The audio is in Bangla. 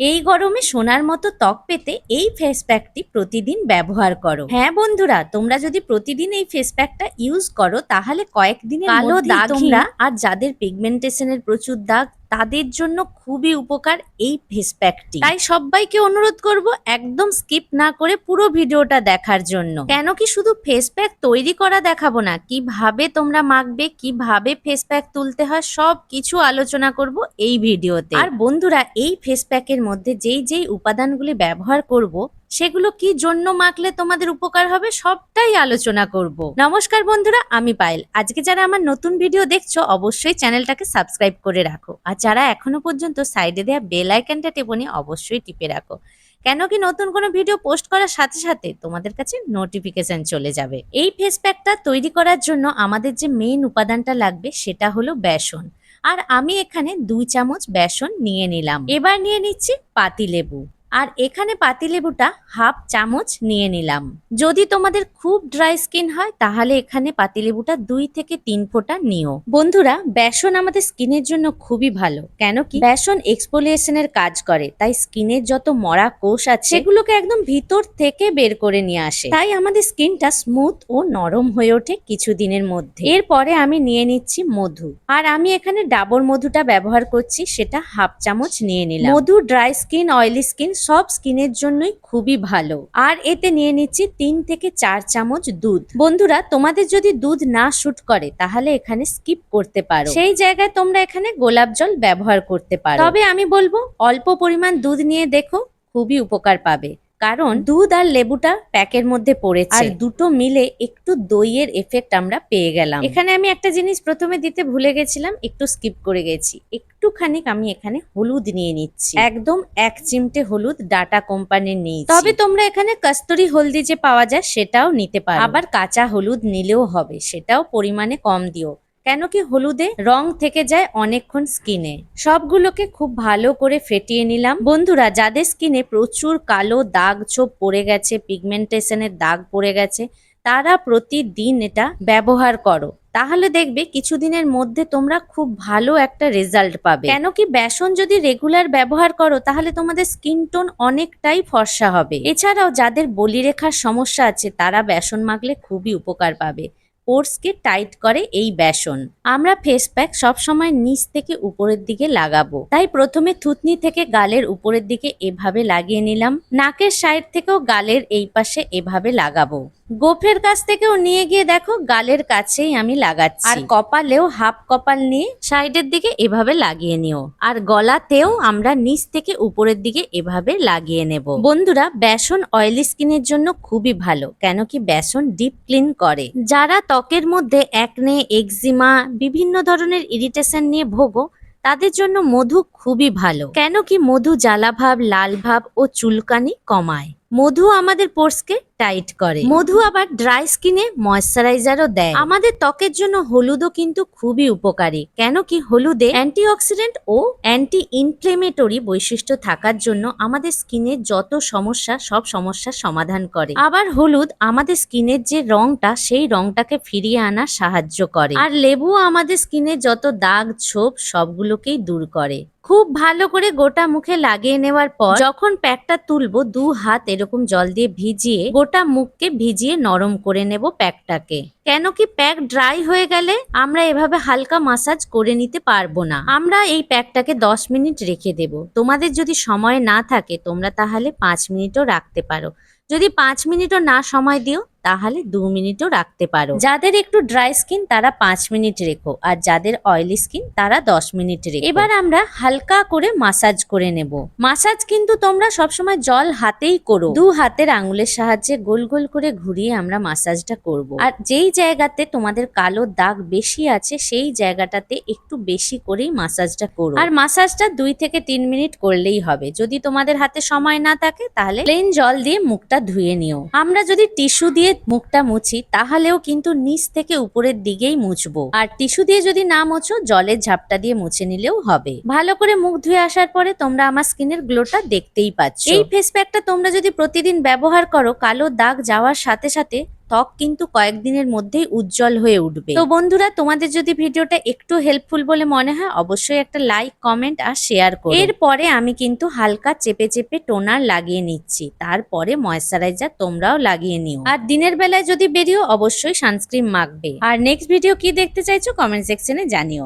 এই গরমে সোনার মতো ত্বক পেতে এই ফেস প্যাকটি প্রতিদিন ব্যবহার করো। হ্যাঁ বন্ধুরা তোমরা যদি প্রতিদিন এই ফেস প্যাকটা ইউজ করো তাহলে কয়েকদিন কালো দাগ তোমরা আর যাদের পিগমেন্টেশনের প্রচুর দাগ তাদের জন্য খুবই উপকার এই ফেস প্যাকটি তাই সবাইকে অনুরোধ করব একদম স্কিপ না করে পুরো ভিডিওটা দেখার জন্য। কেন কি শুধু ফেস প্যাক তৈরি করা দেখাবো না, কীভাবে তোমরা মাখবে, কীভাবে ফেস প্যাক তুলতে হয়, সব কিছু আলোচনা করব এই ভিডিওতে। আর বন্ধুরা, এই ফেস প্যাকের মধ্যে যেই যেই উপাদানগুলি ব্যবহার করব সেগুলো কি জন্য মাখলে তোমাদের উপকার হবে সবটাই আলোচনা করব। নমস্কার বন্ধুরা, আমি পায়েল। আজকে যারা আমার নতুন ভিডিও দেখছ, অবশ্যই চ্যানেলটাকে সাবস্ক্রাইব করে রাখো। আর যারা এখনও পর্যন্ত সাইডে দেওয়া বেল আইকনটা টেপনি অবশ্যই টিপে রাখো। কেন কি নতুন কোনো ভিডিও পোস্ট করার সাথে সাথে তোমাদের কাছে নোটিফিকেশন চলে যাবে। এই ফেস প্যাকটা তৈরি করার জন্য আমাদের যে মেইন উপাদানটা লাগবে সেটা হলো বেসন। আর আমি এখানে দুই চামচ বেসন নিয়ে নিলাম। এবার নিয়ে নিচ্ছি পাতিলেবু। আর এখানে পাতিলেবুটা হাফ চামচ নিয়ে নিলাম। যদি তোমাদের খুব ড্রাই স্কিন হয়, তাহলে এখানে পাতিলেবুটা দুই থেকে তিন ফোঁটা নিও। বন্ধুরা, বেসন আমাদের স্কিনের জন্য খুবই ভালো। কেন কি? বেসন এক্সপোলিয়েশনের কাজ করে, তাই স্কিনের যত মরা কোষ আছে, সেগুলোকে একদম ভিতর থেকে বের করে নিয়ে আসে। তাই আমাদের স্কিনটা স্মুথ ও নরম হয়ে ওঠে কিছুদিনের মধ্যে। এরপরে আমি নিয়ে নিচ্ছি মধু। আর আমি এখানে ডাবর মধুটা ব্যবহার করছি, সেটা হাফ চামচ নিয়ে নিলাম। মধু ড্রাই স্কিন, অয়েলি স্কিন সব স্কিনের জন্যই খুবই ভালো। আর এতে নিয়ে নিচ্ছি তিন থেকে চার চামচ দুধ। বন্ধুরা, তোমাদের যদি দুধ না শুট করে, তাহলে এখানে স্কিপ করতে পারো। সেই জায়গায় তোমরা এখানে গোলাপ জল ব্যবহার করতে পারো। তবে আমি বলব, অল্প পরিমাণ দুধ নিয়ে দেখো, খুবই উপকার পাবে। কারণ দুধ আর লেবুটা প্যাকের মধ্যে পড়েছে। আর দুটো মিলে একটু দইয়ের এফেক্ট আমরা পেয়ে গেলাম। এখানে আমি একটা জিনিস প্রথমে দিতে ভুলে গেছিলাম, একটু স্কিপ করে গেছি। একটুখানি আমি এখানে হলুদ নিয়ে নিচ্ছি। একদম এক চিমটে হলুদ ডাটা কোম্পানির নিয়েছি। তবে তোমরা এখানে কস্তুরি হলদি যে পাওয়া যায় সেটাও নিতে পারো। আবার কাঁচা হলুদ নিলেও হবে সেটাও পরিমাণে কম দিও। কেন কি হলুদে রং থেকে যায় অনেকক্ষণ স্কিনে। সবগুলোকে খুব ভালো করে ফেটিয়ে নিলাম। বন্ধুরা যাদের স্কিনে প্রচুর কালো দাগ ছোপ পড়ে গেছে পিগমেন্টেশনের দাগ পড়ে গেছে তারা প্রতিদিন এটা ব্যবহার করো। তাহলে দেখবে কিছুদিনের মধ্যে তোমরা খুব ভালো একটা রেজাল্ট পাবে। কেন কি বেসন যদি রেগুলার ব্যবহার করো, তাহলে তোমাদের স্কিন টোন অনেকটাই ফর্সা হবে। এছাড়াও যাদের বলিরেখার সমস্যা আছে, তারা বেসন মাখলে খুবই উপকার পাবে। পোর্সকে টাইট করে এই বেসন। আমরা ফেস প্যাক সবসময় নিচ থেকে উপরের দিকে লাগাবো। তাই প্রথমে থুতনি থেকে গালের উপরের দিকে এভাবে লাগিয়ে নিলাম। নাকের সাইড থেকেও গালের এই পাশে এভাবে লাগাবো। গোফের কাছ থেকেও নিয়ে গিয়ে দেখো, গালের কাছেই আমি লাগাচ্ছি। আর কপালেও হাফ কপাল নিয়ে সাইডের দিকে এভাবে লাগিয়ে নিও। আর গলাতেও আমরা নিচ থেকে উপরের দিকে এভাবে লাগিয়ে নেব। বন্ধুরা, বেসন অয়েলি স্কিনের জন্য খুবই ভালো। কেন কি বেসন ডিপ ক্লিন করে। যারা ত্বকের মধ্যে একনে এক্সিমা বিভিন্ন ধরনের ইরিটেশন নিয়ে ভোগো, তাদের জন্য মধু খুবই ভালো। কেন কি মধু জ্বালাভাব লাল ভাব ও চুলকানি কমায়। মধু আমাদের পোর্সকে টাইট করে। মধু আবার ড্রাই স্কিনে ময়শ্চারাইজারও দেয়। আমাদের ত্বকের জন্য হলুদও কিন্তু খুবই উপকারী। কেন কি হলুদে অ্যান্টিঅক্সিডেন্ট ও অ্যান্টি ইনফ্লেমেটরি বৈশিষ্ট্য থাকার জন্য আমাদের স্কিনের যত সমস্যা, সব সমস্যার সমাধান করে। আবার হলুদ আমাদের স্কিনের যে রংটা, সেই রংটাকে ফিরিয়ে আনার সাহায্য করে। আর লেবু আমাদের স্কিনে যত দাগ, ছোপ, সবগুলোকেই দূর করে। খুব ভালো করে গোটা মুখে লাগিয়ে নেওয়ার পর যখন প্যাকটা তুলবো, দু হাত এরকম জল দিয়ে ভিজিয়ে গোটা মুখকে ভিজিয়ে নরম করে নেব প্যাকটাকে। কেন কি প্যাক ড্রাই হয়ে গেলে আমরা এভাবে হালকা মাসাজ করে নিতে পারব না। আমরা এই প্যাকটাকে দশ মিনিট রেখে দেব। তোমাদের যদি সময় না থাকে, তোমরা তাহলে পাঁচ মিনিটও রাখতে পারো। যদি পাঁচ মিনিটও না সময় দিও তাহলে দু মিনিটও রাখতে পারো। যাদের একটু ড্রাই স্কিন, তারা পাঁচ মিনিট রেখো। আর যাদের অয়েলি স্কিন, তারা দশ মিনিট রেখো। এবার আমরা হালকা করে মাসাজ করে নেব। মাসাজ কিন্তু তোমরা সবসময় জল হাতেই করো। দু হাতের আঙুলের সাহায্যে গোল গোল করে ঘুরিয়ে আমরা মাসাজটা করব। আর যেই জায়গাতে তোমাদের কালো দাগ বেশি আছে, সেই জায়গাটাতে একটু বেশি করেই মাসাজটা করো। আর মাসাজটা দুই থেকে তিন মিনিট করলেই হবে। যদি তোমাদের হাতে সময় না থাকে, তাহলে প্লেন জল দিয়ে মুখটা ধুয়ে নিও। আমরা যদি টিস্যু দিয়ে মুখটা মুছি তাহলেও কিন্তু নিচ থেকে উপরের দিকেই মুছবো। আর টিস্যু দিয়ে যদি না মোছো জলের ঝাপটা দিয়ে মুছে নিলেও হবে। ভালো করে মুখ ধুয়ে আসার পরে তোমরা আমার স্কিনের গ্লোটা দেখতেই পাচ্ছ। এই ফেস প্যাকটা তোমরা যদি প্রতিদিন ব্যবহার করো কালো দাগ যাওয়ার সাথে সাথে ত্বক কিন্তু কয়েকদিনের মধ্যেই উজ্জ্বল হয়ে উঠবে। তো বন্ধুরা, তোমাদের যদি ভিডিওটা একটু হেল্পফুল বলে মনে হয়, অবশ্যই একটা লাইক কমেন্ট আর শেয়ার করো। এরপরে আমি কিন্তু হালকা চেপে চেপে টোনার লাগিয়ে নিচ্ছি। তারপরে ময়েশ্চারাইজার তোমরাও লাগিয়ে নিও। আর দিনের বেলায় যদি বেরিয়েও অবশ্যই সানস্ক্রিন মাখবে। আর নেক্সট ভিডিও কি দেখতে চাইছো কমেন্ট সেকশনে জানিও।